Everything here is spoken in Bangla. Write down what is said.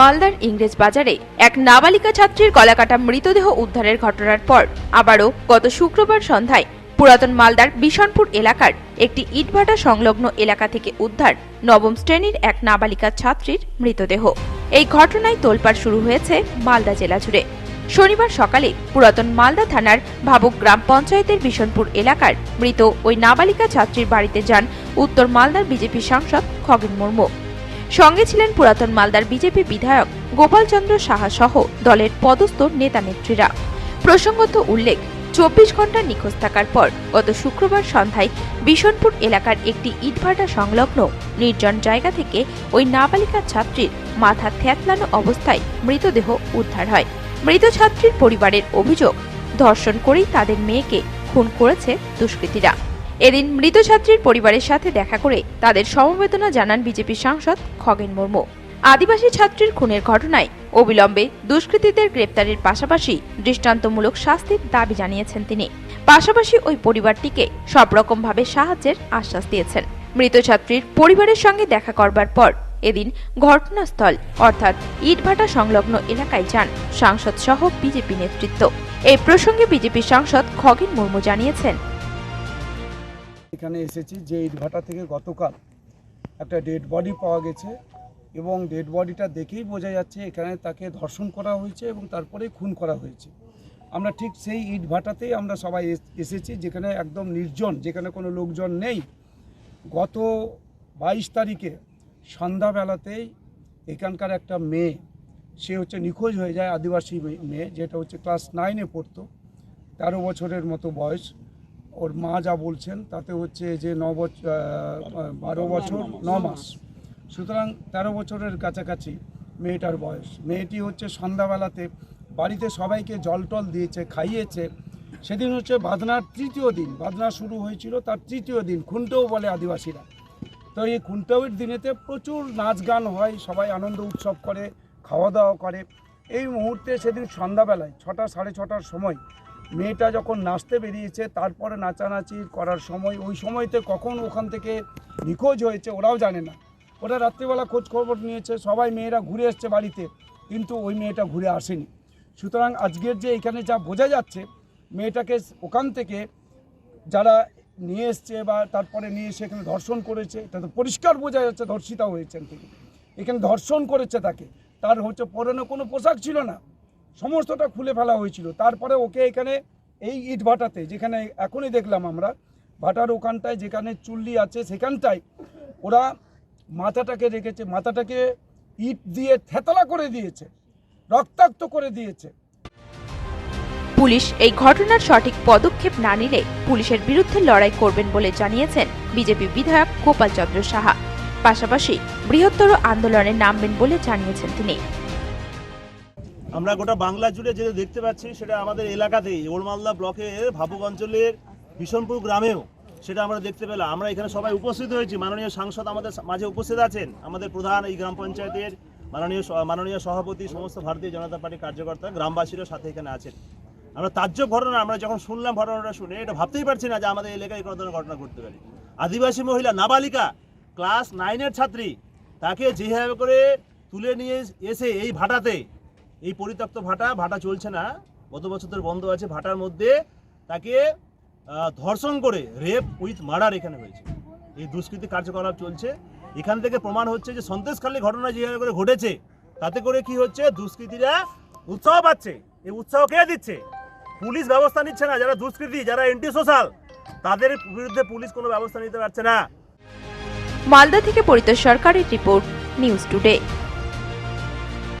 মালদার ইংরেজ বাজারে এক নাবালিকা ছাত্রীর গলাকাটা মৃতদেহ উদ্ধারের ঘটনার পর আবারও গত শুক্রবার সন্ধ্যায় পুরাতন মালদার বিশনপুর এলাকার একটি ইটভাটা সংলগ্ন এলাকা থেকে উদ্ধার নবম শ্রেণির এক নাবালিকা ছাত্রীর মৃতদেহ। এই ঘটনায় তোলপাড় শুরু হয়েছে মালদা জেলা জুড়ে। শনিবার সকালে পুরাতন মালদা থানার ভাবুক গ্রাম পঞ্চায়েতের বিশনপুর এলাকার মৃত ওই নাবালিকা ছাত্রীর বাড়িতে যান উত্তর মালদার বিজেপি সাংসদ খগেন মুর্মু। সঙ্গে ছিলেন পুরাতন মালদার বিজেপি বিধায়ক গোপালচন্দ্র সাহা সহ দলের পদস্থ নেতা নেত্রীরা। প্রসঙ্গত উল্লেখ, চব্বিশ ঘণ্টা নিখোঁজ থাকার পর গত শুক্রবার সন্ধ্যায় বিশনপুর এলাকার একটি ইটভাটা সংলগ্ন নির্জন জায়গা থেকে ওই নাবালিকা ছাত্রীর মাথা থ্যাতলানো অবস্থায় মৃতদেহ উদ্ধার হয়। মৃত ছাত্রীর পরিবারের অভিযোগ, ধর্ষণ করেই তাদের মেয়েকে খুন করেছে দুষ্কৃতীরা। এদিন মৃত ছাত্রীর পরিবারের সাথে দেখা করে তাদের সমবেদনা জানান বিজেপি সাংসদ খগেন মুর্মু। আদিবাসী ছাত্রীর খুনের ঘটনায় অবিলম্বে দুষ্কৃতীদের গ্রেপ্তারের পাশাপাশি দৃষ্টান্তমূলক শাস্তির দাবি জানিয়েছেন তিনি। পাশাপাশি ওই পরিবারটিকে সব রকমভাবে সাহায্যের আশ্বাস দিয়েছেন। মৃত ছাত্রীর পরিবারের সঙ্গে দেখা করবার পর এদিন ঘটনাস্থল, অর্থাৎ ইটভাটা সংলগ্ন এলাকায় যান সাংসদ সহ বিজেপি নেতৃত্ব। এই প্রসঙ্গে বিজেপি সাংসদ খগেন মুর্মু জানিয়েছেন এখানে এসেছি যে ইটভাটা থেকে গতকাল একটা ডেড বডি পাওয়া গেছে এবং ডেড বডিটা দেখেই বোঝা যাচ্ছে এখানে তাকে ধর্ষণ করা হয়েছে এবং তারপরে খুন করা হয়েছে। আমরা ঠিক সেই ইটভাটাতেই আমরা সবাই এস- এসেছি যেখানে একদম নির্জন, যেখানে কোনো লোকজন নেই। গত বাইশ তারিখে সন্ধ্যাবেলাতেই এখানকার একটা মেয়ে, সে হচ্ছে নিখোঁজ হয়ে যায় আদিবাসী মেয়ে, যেটা হচ্ছে ক্লাস নাইনে পড়তো, তেরো বছরের মতো বয়স। ওর মা যা বলছেন তাতে হচ্ছে যে ন বছর বারো বছর ন মাস। সুতরাং তেরো বছরের কাছাকাছি মেয়েটার বয়স। মেয়েটি হচ্ছে সন্ধ্যাবেলাতে বাড়িতে সবাইকে জল টল দিয়েছে খাইয়েছে। সেদিন হচ্ছে বাদনার তৃতীয় দিন। বাদনা শুরু হয়েছিল তার তৃতীয় দিন খুনটেও বলে আদিবাসীরা। তো এই খুনটাউয়ের দিনেতে প্রচুর নাচ গান হয় সবাই আনন্দ উৎসব করে খাওয়া দাওয়া করে। এই মুহূর্তে সেদিন সন্ধ্যাবেলায় ছটা সাড়ে ছটার সময় মেয়েটা যখন নাচতে বেরিয়েছে, তারপরে নাচানাচি করার সময়, ওই সময়তে কখন ওখান থেকে নিখোঁজ হয়েছে ওরাও জানে না। ওরা রাত্রিবেলা খোঁজ খবর নিয়েছে, সবাই মেয়েরা ঘুরে এসছে বাড়িতে, কিন্তু ওই মেয়েটা ঘুরে আসেনি। সুতরাং আজকের যে এখানে যা বোঝা যাচ্ছে, মেয়েটাকে ওখান থেকে যারা নিয়ে এসছে বা তারপরে নিয়ে এসে এখানে ধর্ষণ করেছে, এটা তো পরিষ্কার বোঝা যাচ্ছে, ধর্ষিতা হয়েছেন তিনি। এখানে ধর্ষণ করেছে তাকে। তার হচ্ছে পরনে কোনো পোশাক ছিল না। সমস্তটা খুলে ফেলা হয়েছিল। তারপরে ওকে এখানে এই ইট ভাটাতে, যেখানে এখনই দেখলাম আমরা, ভাটার ওখানটায় যেখানে চুল্লি আছে, সেখানটায় ওরা মাথাটাকে রেখেছে, মাথাটাকে ইট দিয়ে থেতলা করে দিয়েছে, রক্তাক্ত করে দিয়েছে। পুলিশ এই ঘটনার সঠিক পদক্ষেপ না নিলে পুলিশের বিরুদ্ধে লড়াই করবেন বলে জানিয়েছেন বিজেপি বিধায়ক গোপালচন্দ্র সাহা। পাশাপাশি বৃহত্তর আন্দোলনে নামবেন বলে জানিয়েছেন তিনি। আমরা গোটা বাংলা জুড়ে যেটা দেখতে পাচ্ছি সেটা আমাদের এলাকাতেই ওলমালদা ব্লকের ভাবুক অঞ্চলের বিশনপুর গ্রামেও সেটা আমরা দেখতে পেলাম। আমরা এখানে সবাই উপস্থিত হয়েছি। মাননীয় সাংসদ আমাদের মাঝে উপস্থিত আছেন। আমাদের প্রধান এই গ্রাম পঞ্চায়েতের মাননীয় মাননীয় সভাপতি সমস্ত ভারতীয় জনতা পার্টির কার্যকর্তা গ্রামবাসীরও সাথে এখানে আছেন। আমরা তাজ্জব ঘটনা, আমরা যখন শুনলাম ঘটনাটা শুনে, এটা ভাবতেই পারছি না যে আমাদের এলাকায় কোনো ধরনের ঘটনা ঘটতে পারে। আদিবাসী মহিলা, নাবালিকা, ক্লাস নাইনের ছাত্রী, তাকে যেভাবে করে তুলে নিয়ে এসে এই ভাটাতে এই পরিত্যক্ত ভাটা ভাটা চলছে না। গত বছর ধরে বন্ধ আছে ভাটার মধ্যে। তাকে ধর্ষণ করে রেপ উইথ মার্ডার এখানে হয়েছে। এই দুষ্কৃতি কার্যকলাপ চলছে। এখান থেকে প্রমাণ হচ্ছে যে সন্দেশখালী ঘটনা যেভাবে করে ঘটেছে, তাতে করে কি হচ্ছে? দুষ্কৃতীরা উৎসাহ পাচ্ছে। এই উৎসাহ কে দিচ্ছে? পুলিশ ব্যবস্থা নিচ্ছে না। যারা দুষ্কৃতী, যারা এন্টি সোশ্যাল তাদের বিরুদ্ধে পুলিশ কোনো ব্যবস্থা নিতে পারছে না। মালদা থেকে পরিতোষ সরকারের রিপোর্ট, নিউজ টুডে।